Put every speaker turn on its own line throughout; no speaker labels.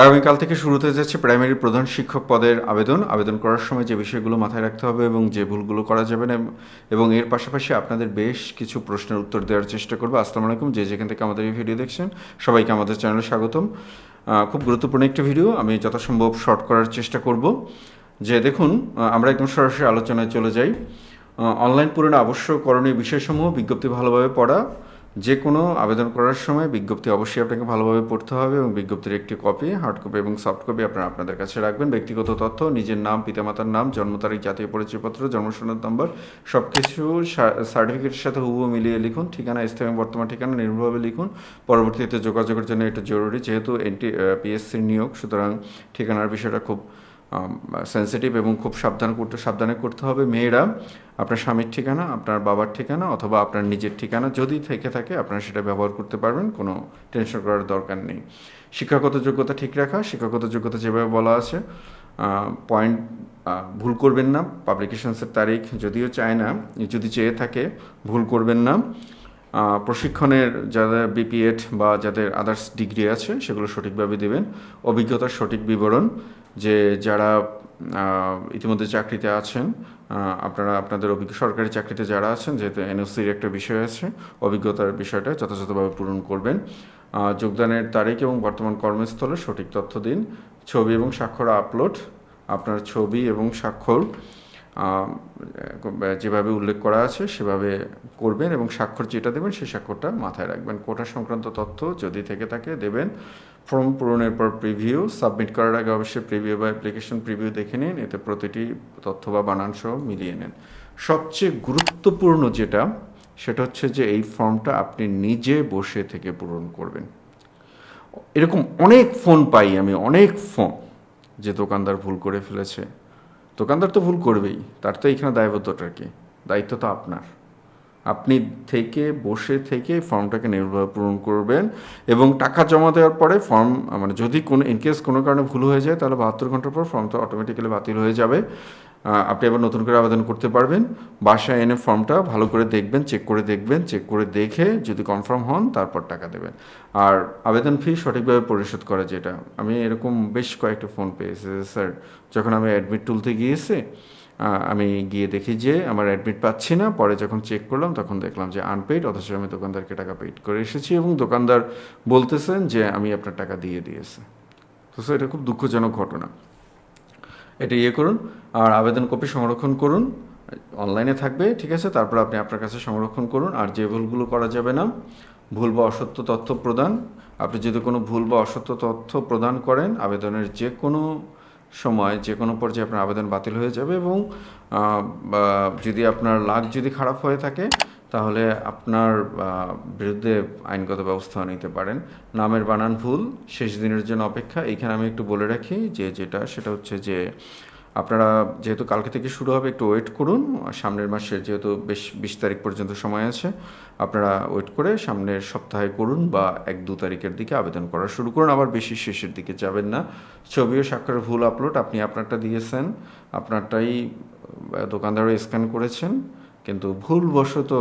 আগামীকাল থেকে শুরু হতে যাচ্ছে প্রাইমারি প্রধান শিক্ষক পদের আবেদন। আবেদন করার সময় যে বিষয়গুলো মাথায় রাখতে হবে এবং যে ভুলগুলো করা যাবে না, এবং এর পাশাপাশি আপনাদের বেশ কিছু প্রশ্নের উত্তর দেওয়ার চেষ্টা করব। আসসালামু আলাইকুম, যে যেখান থেকে আমাদের এই ভিডিও দেখছেন, সবাইকে আমাদের চ্যানেলে স্বাগতম। খুব গুরুত্বপূর্ণ একটি ভিডিও, আমি যথাসম্ভব শর্ট করার চেষ্টা করব। যে দেখুন আমরা একদম সরাসরি আলোচনায় চলে যাই। অনলাইন পূরণে আবশ্যক করণীয় বিষয়সমূহ বিজ্ঞপ্তি ভালোভাবে পড়া যে কোনো আবেদন করার সময় বিজ্ঞপ্তি অবশ্যই আপনাকে ভালোভাবে পড়তে হবে এবং বিজ্ঞপ্তির একটি কপি হার্ড কপি এবং সফট কপি আপনারা আপনাদের কাছে রাখবেন। ব্যক্তিগত তথ্য, নিজের নাম, পিতামাতার নাম, জন্ম তারিখ, জাতীয় পরিচয়পত্র জন্মসনদ নম্বর সব কিছু সার্টিফিকেটের সাথে হুবহু মিলিয়ে লিখুন। ঠিকানা, স্থায়ী বর্তমান ঠিকানা নির্ভুলভাবে লিখুন। পরবর্তীতে যোগাযোগের জন্য এটা জরুরি, যেহেতু এনটি পিএসসির নিয়োগ, সুতরাং ঠিকানার বিষয়টা খুব সেন্সিটিভ এবং খুব সাবধান করতে, সাবধানে করতে হবে। মেয়েরা, আপনার স্বামীর ঠিকানা, আপনার বাবার ঠিকানা অথবা আপনার নিজের ঠিকানা যদি থেকে থাকে, আপনারা সেটা ব্যবহার করতে পারবেন, কোনো টেনশন করার দরকার নেই। শিক্ষাগত যোগ্যতা ঠিক রাখা, শিক্ষাগত যোগ্যতা যেভাবে বলা আছে পয়েন্ট ভুল করবেন না। পাবলিকেশনসের তারিখ যদিও চায় না, যদি চেয়ে থাকে, ভুল করবেন না। প্রশিক্ষণের যাদের বিপিএড বা যাদের আদার্স ডিগ্রি আছে, সেগুলো সঠিকভাবে দেবেন। অভিজ্ঞতার সঠিক বিবরণ, যে যারা ইতিমধ্যে চাকরিতে আছেন আপনারা আপনাদের অভিজ্ঞ, সরকারি চাকরিতে যারা আছেন, যেহেতু এনওসির একটা বিষয় আছে, অভিজ্ঞতার বিষয়টা যথাযথভাবে পূরণ করবেন। যোগদানের তারিখ এবং বর্তমান কর্মস্থলে সঠিক তথ্য দিন। ছবি এবং স্বাক্ষর আপলোড। আপনার ছবি এবং স্বাক্ষর যেভাবে উল্লেখ করা আছে, সেভাবে করবেন এবং স্বাক্ষর যেটা দেবেন, সেই স্বাক্ষরটা মাথায় রাখবেন। কোটা সংক্রান্ত তথ্য যদি থেকে থাকে, দেবেন। ফর্ম পূরণের পর প্রিভিউ, সাবমিট করার আগে অবশ্যই প্রিভিউ বা অ্যাপ্লিকেশন প্রিভিউ দেখে নিন, এতে প্রতিটি তথ্য বা বানান সহ মিলিয়ে নেন। সবচেয়ে গুরুত্বপূর্ণ যেটা, সেটা হচ্ছে যে এই ফর্মটা আপনি নিজে বসে থেকে পূরণ করবেন। এরকম অনেক ফোন পাই আমি, অনেক ফোন যে দোকানদার ভুল করে ফেলেছে। দোকানদার তো ভুল করবেই, তার তো এইখানে দায়বদ্ধটা কি, দায়িত্ব তো আপনার। আপনি থেকে, বসে থেকে ফর্মটাকে নির্ভর পূরণ করবেন এবং টাকা জমা দেওয়ার পরে ফর্ম মানে যদি কোনো ইনকেস কোনো কারণে ভুল হয়ে যায়, তাহলে বাহাত্তর ঘণ্টার পর ফর্মটা অটোমেটিক্যালি বাতিল হয়ে যাবে। আপনি আবার নতুন করে আবেদন করতে পারবেন। বাসায় এনে ফর্মটা ভালো করে দেখবেন চেক করে দেখবেন চেক করে দেখে যদি কনফার্ম হন, তারপর টাকা দেবেন। আর আবেদন ফি সঠিকভাবে পরিশোধ করা যেটা। আমি এরকম বেশ কয়েকটা ফোন পেয়েছি স্যার, যখন আমি অ্যাডমিট তুলতে গিয়েছি আমি গিয়ে দেখি যে আমার অ্যাডমিট পাচ্ছি না। পরে যখন চেক করলাম, তখন দেখলাম যে আনপেইড অথচ আমি দোকানদারকে টাকা পেইড করে এসেছি এবং দোকানদার বলতেছেন যে আমি আপনার টাকা দিয়ে দিয়েছি। তো স্যার, এটা খুব দুঃখজনক ঘটনা। এটা ইয়ে করুন আর আবেদন কপি সংরক্ষণ করুন। অনলাইনে থাকবে, ঠিক আছে? তারপর আপনি আপনার কাছে সংরক্ষণ করুন আর যে ভুলগুলো করা যাবে না, ভুল বা অসত্য তথ্য প্রদান। আপনি যদি কোনো ভুল বা অসত্য তথ্য প্রদান করেন, আবেদনের যে কোনো সময়, যে কোনো পর্যায়ে আপনার আবেদন বাতিল হয়ে যাবে এবং যদি আপনার লাগ যদি খারাপ হয়ে থাকে তাহলে আপনার বিরুদ্ধে আইনগত ব্যবস্থা নিতে পারেন। নামের বানান ভুল, শেষ দিনের জন্য অপেক্ষা। এইখানে আমি একটু বলে রাখি যে যেটা, সেটা হচ্ছে যে আপনারা যেহেতু কালকে থেকে শুরু হবে, একটু ওয়েট করুন। সামনের মাসের যেহেতু বেশ বিশ তারিখ পর্যন্ত সময় আছে, আপনারা ওয়েট করে সামনের সপ্তাহে করুন বা এক দু তারিখের দিকে আবেদন করা শুরু করুন। আবার বেশি শেষের দিকে যাবেন না। ছবি ও স্বাক্ষরের ভুল আপলোড আপনি আপনারটা দিয়েছেন, আপনারটাই দোকানদারও স্ক্যান করেছেন। কিন্তু ভুলবশত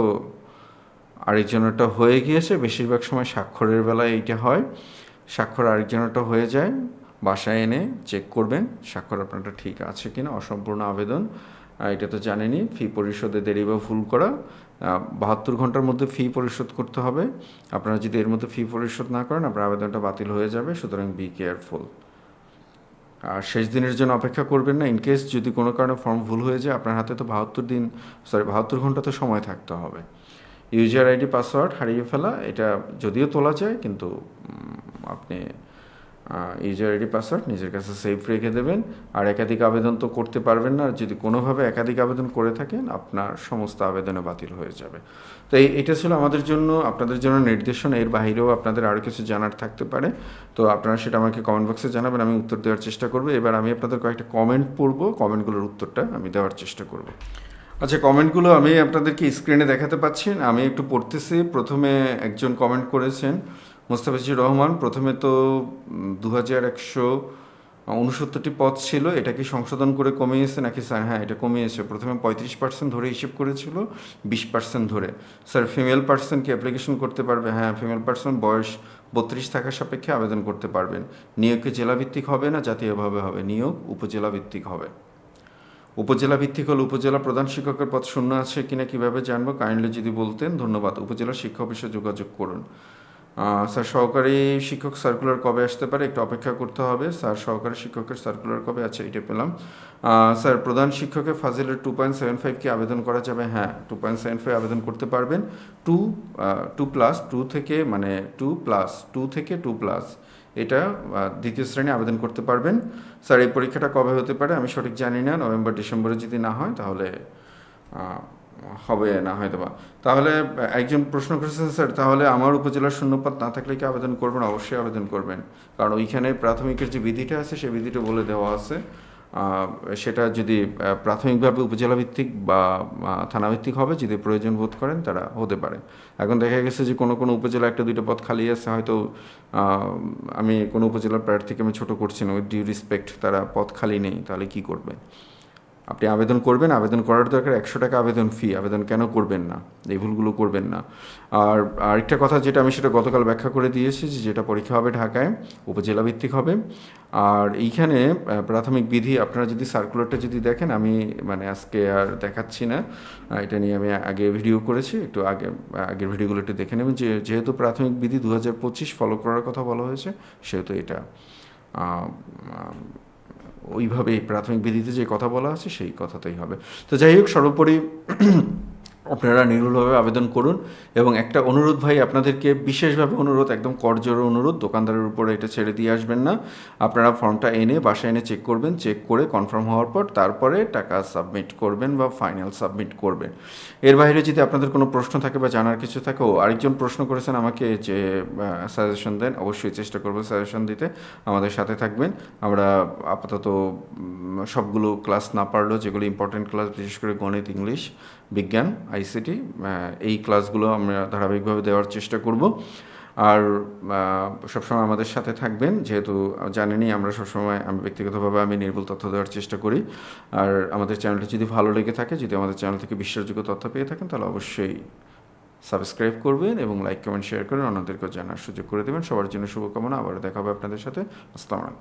আরেকজনেরটা হয়ে গিয়েছে, বেশিরভাগ সময় স্বাক্ষরের বেলায় এইটা হয়। স্বাক্ষর আরেকজনেরটা হয়ে যায়, বাসায় এনে চেক করবেন, স্বাক্ষর আপনারটা ঠিক আছে কিনা, অসম্পূর্ণ আবেদন। এটা তো জানেনই ফি পরিশোধে দেরি বা ভুল করা। বাহাত্তর ঘণ্টার মধ্যে ফি পরিশোধ করতে হবে। আপনারা যদি এর মধ্যে ফি পরিশোধ না করেন, আপনার আবেদনটা বাতিল হয়ে যাবে, সুতরাং বি কেয়ারফুল আর শেষ দিনের জন্য অপেক্ষা করবেন না ইনকেস যদি কোনো কারণে ফর্ম ভুল হয়ে যায়, আপনার হাতে তো বাহাত্তর দিন সরি বাহাত্তর ঘণ্টা তো সময় থাকতে হবে। ইউজার আইডি পাসওয়ার্ড হারিয়ে ফেলা, এটা যদিও তোলা যায়, কিন্তু আপনি ইউজার আইডি পাসওয়ার্ড নিজের কাছে সেভ রেখে দেবেন। আর একাধিক আবেদন তো করতে পারবেন না। আর যদি কোনোভাবে একাধিক আবেদন করে থাকেন, আপনার সমস্ত আবেদনে বাতিল হয়ে যাবে। তো এই, এটা ছিল আমাদের জন্য, আপনাদের জন্য নির্দেশনা। এর বাইরেও আপনাদের আরও কিছু জানার থাকতে পারে। তো আপনারা সেটা আমাকে কমেন্ট বক্সে জানাবেন, আমি উত্তর দেওয়ার চেষ্টা করব। এবার আমি আপনাদের কয়েকটা কমেন্ট পড়ব। কমেন্টগুলোর উত্তরটা আমি দেওয়ার চেষ্টা করব। আচ্ছা কমেন্টগুলো আমি আপনাদেরকে স্ক্রিনে দেখাতে পাচ্ছি। আমি একটু পড়তেছি। প্রথমে একজন কমেন্ট করেছেন মোস্তাফিজুর রহমান, প্রথমে তো দু হাজার একশো উনসত্তরটি পদ ছিল, এটা কি সংশোধন করে কমিয়েছে নাকি স্যার? হ্যাঁ এটা কমিয়েছে। প্রথমে পঁয়ত্রিশ পার্সেন্ট ধরে হিসেব করেছিল, বিশ পার্সেন্ট ধরে। স্যার ফিমেল পার্সন কি অ্যাপ্লিকেশন করতে পারবে? হ্যাঁ ফিমেল পার্সন বয়স বত্রিশ থাকা সাপেক্ষে আবেদন করতে পারবেন। নিয়োগকে জেলাভিত্তিক হবে না জাতীয়ভাবে হবে? নিয়োগ উপজেলা ভিত্তিক হবে। উপজেলা ভিত্তিক হলে উপজেলা প্রধান শিক্ষকের পদ শূন্য আছে কিনা কীভাবে জানব? কাইন্ডলি যদি বলতেন, ধন্যবাদ। উপজেলা শিক্ষা অফিসে যোগাযোগ করুন। স্যার, সহকারী শিক্ষক সার্কুলার কবে আসতে পারে একটু অপেক্ষা করতে হবে। স্যার, সহকারী শিক্ষকের সার্কুলার কবে আছে এটা পেলাম। স্যার, প্রধান শিক্ষকের ফাজিলের টু পয়েন্ট সেভেন ফাইভ কি আবেদন করা যাবে? হ্যাঁ টু পয়েন্ট সেভেন ফাইভ আবেদন করতে পারবেন। টু টু প্লাস টু থেকে মানে টু প্লাস টু থেকে টু প্লাস এটা দ্বিতীয় শ্রেণি আবেদন করতে পারবেন। স্যার, এই পরীক্ষাটা কবে হতে পারে আমি সঠিক জানি না। নভেম্বর, ডিসেম্বরে যদি না হয় তাহলে হবে না হয়তো বা তাহলে, একজন প্রশ্ন করেছেন, স্যার, তাহলে আমার উপজেলার শূন্যপদ না থাকলে কি আবেদন করবেন? অবশ্যই আবেদন করবেন। কারণ ওইখানে প্রাথমিকের যে বিধিটা আছে সেই বিধিটা বলে দেওয়া আছে। সেটা যদি প্রাথমিকভাবে উপজেলা ভিত্তিক বা থানাভিত্তিক হবে, যদি প্রয়োজন বোধ করেন, তারা হতে পারে। এখন দেখা গেছে যে কোনো কোনো উপজেলা একটা, দুইটা পথ খালি আছে, হয়তো আমি কোনো উপজেলার প্রার্থীকে আমি ছোট করছি না, উইথ ডিউ রিসপেক্ট, তারা পদ খালি নেই, তাহলে কি করবে? আপনি আবেদন করবেন, আবেদন করার দরকার একশো টাকা আবেদন ফি আবেদন কেন করবেন না? এই ভুলগুলো করবেন না। আর আরেকটা কথা যেটা আমি সেটা গতকাল ব্যাখ্যা করে দিয়েছি যে যেটা পরীক্ষা হবে ঢাকায়, উপজেলা ভিত্তিক হবে। আর এইখানে প্রাথমিক বিধি আপনারা যদি সার্কুলারটা যদি দেখেন, আমি মানে আজকে আর দেখাচ্ছি না। এটা নিয়ে আমি আগে ভিডিও করেছি, একটু আগে, আগের ভিডিওগুলো একটু দেখে নেবেন। যে, যেহেতু প্রাথমিক বিধি দু ফলো করার কথা বলা হয়েছে, সেহেতু এটা ওইভাবেই প্রাথমিক বিধিতে যে কথা বলা আছে সেই কথাটাই হবে। তো যাই হোক সর্বোপরি আপনারা নির্ভুলভাবে আবেদন করুন এবং একটা অনুরোধ ভাই, আপনাদেরকে বিশেষভাবে অনুরোধ, একদম করজোর অনুরোধ, দোকানদারের উপরে এটা ছেড়ে দিয়ে আসবেন না। আপনারা ফর্মটা এনে বাসায় এনে চেক করবেন, চেক করে কনফার্ম হওয়ার পর তারপরে টাকা সাবমিট করবেন বা ফাইনাল সাবমিট করবেন। এর বাইরে যদি আপনাদের কোনো প্রশ্ন থাকে বা জানার কিছু থাকে, ও আরেকজন প্রশ্ন করেছেন আমাকে যে সাজেশন দেন, অবশ্যই চেষ্টা করব সাজেশন দিতে। আমাদের সাথে থাকবেন। আমরা আপাতত সবগুলো ক্লাস না পারলেও যেগুলো ইম্পর্টেন্ট ক্লাস বিশেষ করে গণিত, ইংলিশ, বিজ্ঞান আইসিটি এই ক্লাসগুলো আমরা ধারাবাহিকভাবে দেওয়ার চেষ্টা করব। আর সবসময় আমাদের সাথে থাকবেন, যেহেতু জানেনই আমরা সবসময়, আমি ব্যক্তিগতভাবে আমি নির্ভুল তথ্য দেওয়ার চেষ্টা করি। আর আমাদের চ্যানেলটি যদি ভালো লেগে থাকে, যদি আমাদের চ্যানেল থেকে বিশ্বাসযোগ্য তথ্য পেয়ে থাকেন, তাহলে অবশ্যই সাবস্ক্রাইব করবেন এবং লাইক, কমেন্ট, শেয়ার করে অন্যদেরকেও জানার সুযোগ করে দেবেন। সবার জন্য শুভকামনা আবার দেখা হবে আপনাদের সাথে। আসসালামু আলাইকুম।